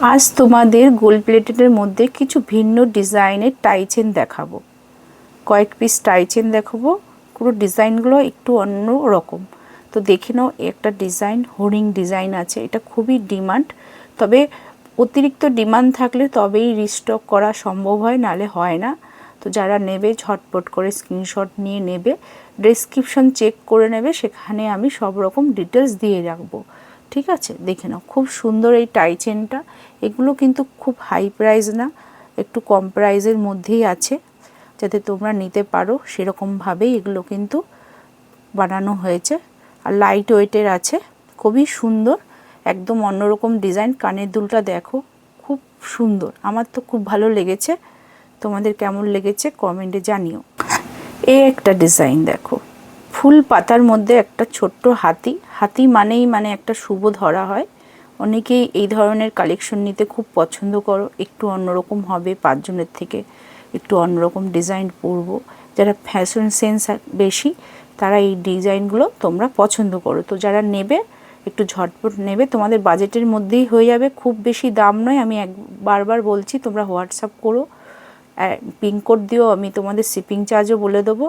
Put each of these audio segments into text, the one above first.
আজ তোমাদের গোল্ড প্লেটেডের মধ্যে কিছু ভিন্ন ডিজাইনের টাইচেন দেখাবো। কয়েক পিস টাইচেন দেখাবো। পুরো ডিজাইনগুলো একটু অন্য রকম। তো দেখে নাও, একটা ডিজাইন হোর্ডিং ডিজাইন আছে। এটা খুবই ডিমান্ড। তবে অতিরিক্ত ডিমান্ড থাকলে তবেই রিস্টক করা সম্ভব হয় নালে হয় না। তো যারা নেবে, ঝটপট করে স্ক্রিনশট নিয়ে নেবে। ডেসক্রিপশন চেক করে নেবে। সেখানে আমি সব রকম ডিটেলস দিয়ে রাখব। ঠিক আছে? দেখে নাও। খুব সুন্দর এই টাই চেনটা। এগুলো কিন্তু খুব হাই প্রাইস না, একটু কম প্রাইসের মধ্যেই আছে। যাতে তোমরা নিতে পারো সেরকমভাবেই এগুলো কিন্তু বানানো হয়েছে। আর লাইট ওয়েটের আছে। খুবই সুন্দর। একদম অন্যরকম ডিজাইন কানের দুলটা দেখো, খুব সুন্দর। আমার তো খুব ভালো লেগেছে। তোমাদের কেমন লেগেছে? কমেন্টে জানিও। এই একটা ডিজাইন দেখো। ফুল পাতার মধ্যে একটা ছোট্ট হাতি। হাতি মানেই মানে একটা শুভ ধরা হয়। অনেকেই এই ধরনের কালেকশন নিতে খুব পছন্দ করো। একটু অন্যরকম হবে পাঁচজনের থেকে। একটু অন্যরকম ডিজাইন পরবো। যারা ফ্যাশন সেন্স বেশি, তারা এই ডিজাইনগুলো তোমরা পছন্দ করো। তো যারা নেবে, একটু ঝটপট নেবে, তোমাদের বাজেটের মধ্যেই হয়ে যাবে। খুব বেশি দাম নয়। আমি এক, বারবার বলছি, তোমরা হোয়াটসঅ্যাপ করো। পিনকোড দিও, আমি তোমাদের শিপিং চার্জও বলে দেবো।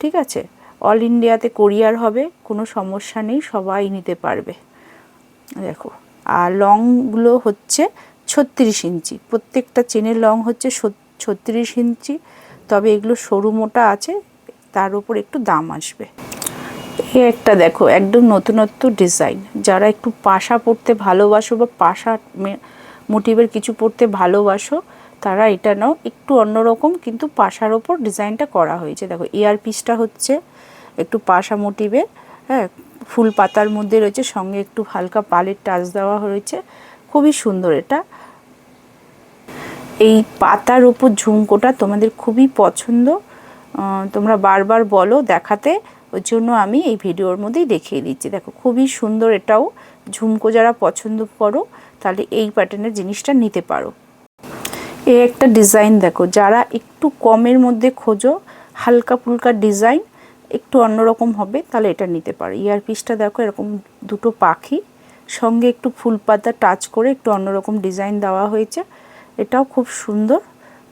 ঠিক আছে? অল ইন্ডিয়াতে কোরিয়ার হবে, কোনো সমস্যা নেই, সবাই নিতে পারবে। দেখো, আর লংগুলো হচ্ছে ছত্রিশ ইঞ্চি। প্রত্যেকটা চেনের লং হচ্ছে ছত্রিশ ইঞ্চি, তবে এগুলো সরু মোটা আছে, তার উপর একটু দাম আসবে। এ একটা দেখো, একদম নতুনত্ব ডিজাইন যারা একটু পাশা পড়তে ভালোবাসো বা পাশা মোটিভের কিছু পড়তে ভালোবাসো তারা এটা নাও, একটু অন্যরকম কিন্তু পাশার ওপর ডিজাইনটা করা হয়েছে। দেখো ইয়ার পিসটা হচ্ছে একটু পাশা মোটিভের হ্যাঁ ফুল পাতার মধ্যে রয়েছে, সঙ্গে একটু হালকা পালের টাচ দেওয়া হয়েছে। খুবই সুন্দর এটা। এই পাতার ওপর ঝুমকোটা তোমাদের খুবই পছন্দ। তোমরা বারবার বলো দেখাতে ওই জন্য আমি এই ভিডিওর মধ্যেই দেখিয়ে দিচ্ছি। দেখো, খুবই সুন্দর এটাও। ঝুমকো যারা পছন্দ করো, তাহলে এই প্যাটার্নের জিনিসটা নিতে পারো। এ একটা ডিজাইন দেখো, যারা একটু কমের মধ্যে খোঁজো, হালকা ফুলকা ডিজাইন, একটু অন্যরকম হবে, তাহলে এটা নিতে পারো। ইয়ার পিসটা দেখো, এরকম দুটো পাখি, সঙ্গে একটু ফুল পাতা টাচ করে একটু অন্যরকম ডিজাইন দেওয়া হয়েছে। এটাও খুব সুন্দর,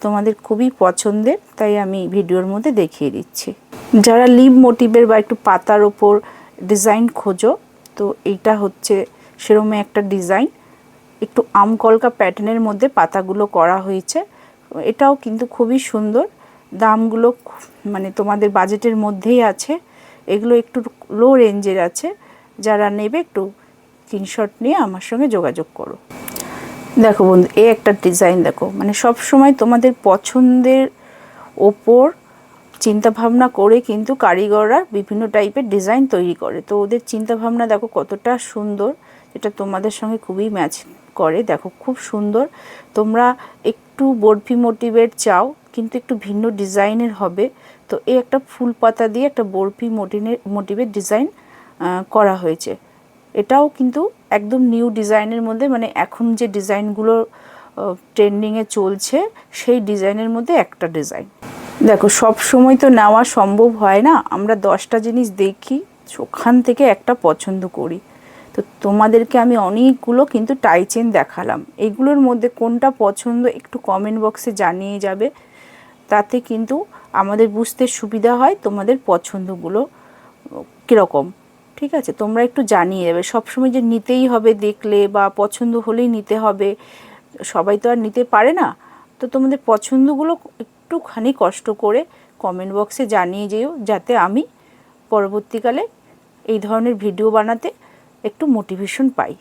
তোমাদের খুবই পছন্দের, তাই আমি ভিডিওর মধ্যে দেখিয়ে দিচ্ছি। যারা লিভ মোটিভের বা একটু পাতার ওপর ডিজাইন খোঁজো, তো এইটা হচ্ছে সেরমে একটা ডিজাইন। একটু আমকলকা প্যাটার্নের মধ্যে পাতাগুলো করা হয়েছে। এটাও কিন্তু খুবই সুন্দর। দামগুলো মানে তোমাদের বাজেটের মধ্যেই আছে। এগুলো একটু লো রেঞ্জের আছে। যারা নেবে একটু স্ক্রিনশট নিয়ে আমার সঙ্গে যোগাযোগ করো। দেখো বন্ধু, এই একটা ডিজাইন দেখো। মানে সব সময় তোমাদের পছন্দের ওপর চিন্তা ভাবনা করে কিন্তু কারিগররা বিভিন্ন টাইপের ডিজাইন তৈরি করে। তো ওদের চিন্তা ভাবনা দেখো কতটা সুন্দর। এটা তোমাদের সঙ্গে খুবই ম্যাচ করে, দেখো খুব সুন্দর। তোমরা একটু বরফি মোটিভের চাও, কিন্তু একটু ভিন্ন ডিজাইনের হবে। তো এই একটা ফুল পাতা দিয়ে একটা বরফি মোটিনের মোটিভের ডিজাইন করা হয়েছে। এটাও কিন্তু একদম নিউ ডিজাইনের মধ্যে মানে এখন যে ডিজাইনগুলো ট্রেন্ডিংয়ে চলছে, সেই ডিজাইনের মধ্যে একটা ডিজাইন। দেখো, সব সময় তো নেওয়া সম্ভব হয় না। আমরা দশটা জিনিস দেখি, ওখান থেকে একটা পছন্দ করি। তো তোমাদেরকে আমি অনেকগুলো কিন্তু টাই চেন দেখালাম। এইগুলোর মধ্যে কোনটা পছন্দ একটু কমেন্ট বক্সে জানিয়ে যাবে। তাতে কিন্তু আমাদের বুঝতে সুবিধা হয় তোমাদের পছন্দগুলো কীরকম। ঠিক আছে? তোমরা একটু জানিয়ে দেবে। সবসময় যে নিতেই হবে দেখলে বা পছন্দ হলেই নিতে হবে, সবাই তো আর নিতে পারে না। তো তোমাদের পছন্দগুলো একটুখানি কষ্ট করে কমেন্ট বক্সে জানিয়ে যেও, যাতে আমি পরবর্তীকালে এই ধরনের ভিডিও বানাতে একটু মোটিভেশন পাই।